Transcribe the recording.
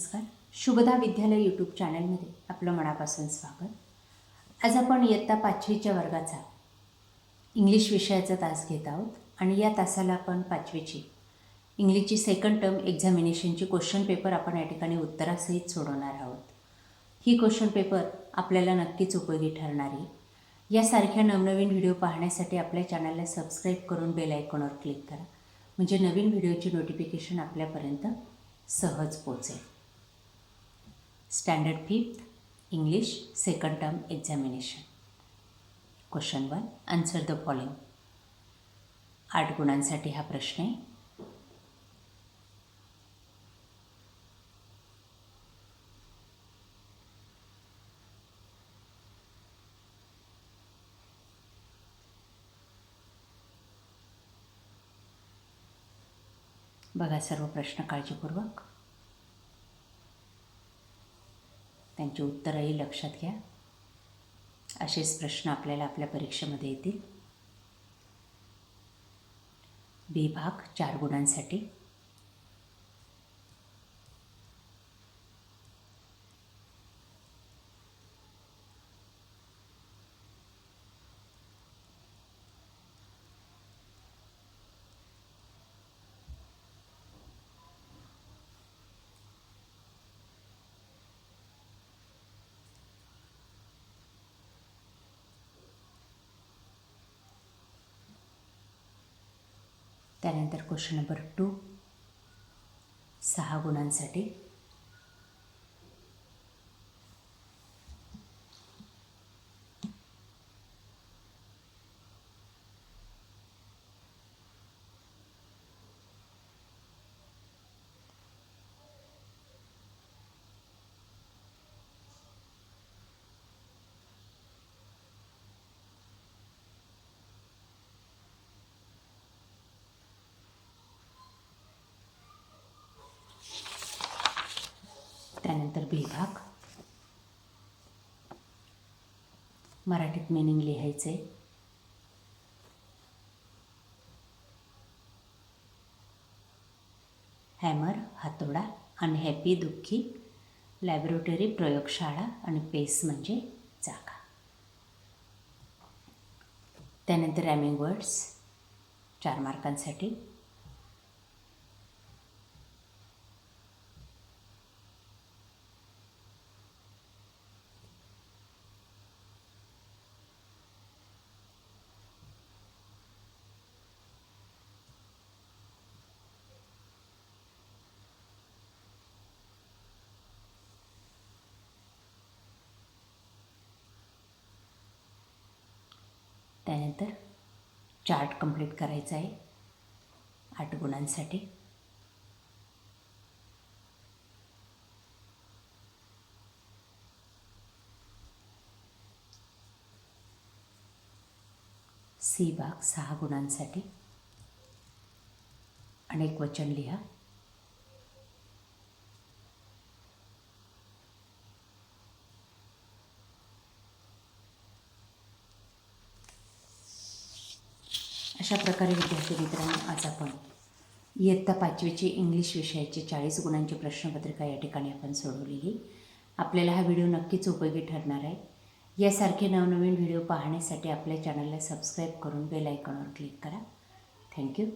नमस्कार. शुभदा विद्यालय यूट्यूब चॅनलमध्ये आपलं मनापासून स्वागत. आज आपण इयत्ता पाचवीच्या वर्गाचा इंग्लिश विषयाचा तास घेत आहोत आणि या तासाला आपण पाचवीची इंग्लिशची सेकंड टर्म एक्झामिनेशनची क्वेश्चन पेपर आपण या ठिकाणी उत्तरासहित सोडवणार आहोत. ही क्वेश्चन पेपर आपल्याला नक्कीच उपयोगी ठरणारी यासारख्या नवनवीन व्हिडिओ पाहण्यासाठी आपल्या चॅनलला सबस्क्राईब करून बेल आयकॉनवर क्लिक करा. म्हणजे नवीन व्हिडिओची नोटिफिकेशन आपल्यापर्यंत सहज पोचेल standard fifth English second term examination question one answer the following आठ गुणांसाठी हा प्रश्न आहे. बघा सर्व प्रश्न काळजीपूर्वक. त्यांची उत्तरंही लक्षात घ्या. असेच प्रश्न आपल्याला आपल्या परीक्षेमध्ये येतील. बी भाग चार गुणांसाठी. त्यानंतर क्वेश्चन नंबर टू सहा गुणांसाठी त्यानंतर बी भाग मराठीत मिनिंग लिहायचे हॅमर हातोडा अनहॅपी दुःखी. लॅबोरेटरी प्रयोगशाळा आणि पेस म्हणजे जागा. त्यानंतर रॅमिंग वर्ड्स चार मार्कांसाठी. त्यानंतर चार्ट कंप्लीट करायचा आहे आठ गुणांसाठी. सी भाग सहा गुणांसाठी. अनेक वचन लिहा. अशा प्रकारे विद्यार्थी मित्रांनो आज आपण इयत्ता पाचवीची इंग्लिश विषयाची चाळीस गुणांची प्रश्नपत्रिका या ठिकाणी आपण सोडवलेली. आपल्याला हा व्हिडिओ नक्कीच उपयोगी ठरणार आहे. यासारखे नवनवीन व्हिडिओ पाहण्यासाठी आपल्या चॅनलला सबस्क्राईब करून बेल आयकॉनवर क्लिक करा. थँक्यू